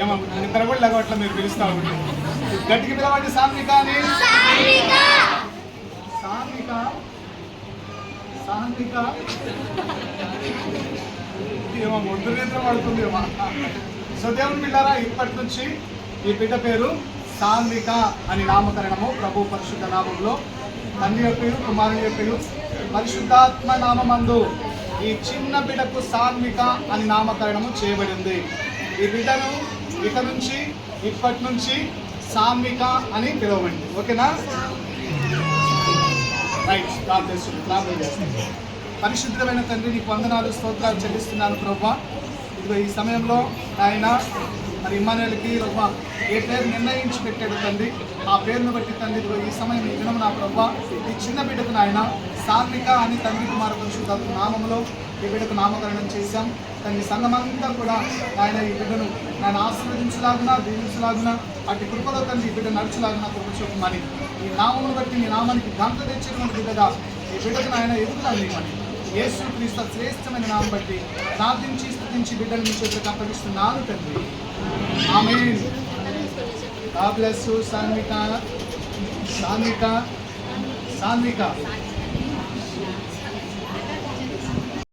ఏమో నిద్ర కూడా లేకపోవట్లా మీరు పిలుస్తా ఉంటే గట్టికి పిలవండి సాన్విక అని. సాన్విక సాన్విక ఏమో ముద్దు నిద్ర పడుతుంది ఏమో. సో దేవుని బిడ్డారా ఇప్పటి నుంచి ఈ బిడ్డ పేరు సాన్విక అని నామకరణము ప్రభు పరిశుద్ధ నామంలో. తండ్రి యొక్క కుమారుని యొక్క పరిశుద్ధాత్మ నామందు ఈ చిన్న బిడ్డకు సాన్విక అని నామకరణము చేయబడింది. ఈ బిడ్డను ఇక నుంచి ఇప్పటి నుంచి సాన్విక అని పిలవండి. ఓకేనా? రైట్ గాడ్ ప్రార్థన పరిశుద్ధమైన తండ్రి నీకు వందనాలు స్తోత్రాలు చెల్లిస్తున్నాను ప్రభా. ఇదిగో ఈ సమయంలో ఆయన మరి ఇమ్మానుయల్కి ప్రభా ఏ పేరు నిర్ణయించి పెట్టాడు తండ్రి? ఆ పేరును బట్టి తండ్రి ఇదిగో ఈ సమయం ఈ దినం నా ప్రభా ఈ చిన్న బిడ్డకు నాయన సాత్విక అని తండ్రి కుమార పరిశుద్ధ నామంలో ఈ బిడ్డకు నామకరణం చేశాం. తండ్రి సంఘమంతా కూడా ఆయన ఈ బిడ్డను ఆయన ఆశీర్వదించలాగునా దీవించలాగునా అటు కృపలో తండ్రి ఈ బిడ్డ నడుచులాగునా కృప చూపమని ఈ నామమును బట్టి మీ నామానికి గంట తెచ్చినటువంటి బిడ్డగా ఈ బిడ్డకు ఆయన ఎదుగుతాను ఇవ్వమని యేసు క్రీస్తు శ్రేష్టమైన నామం బట్టి ప్రార్థించి స్థుతించి బిడ్డలు మీ చేతులకు అప్పగిస్తున్నాను తండ్రి. ఆమె God bless you, Sanvika Sanvika Sanvika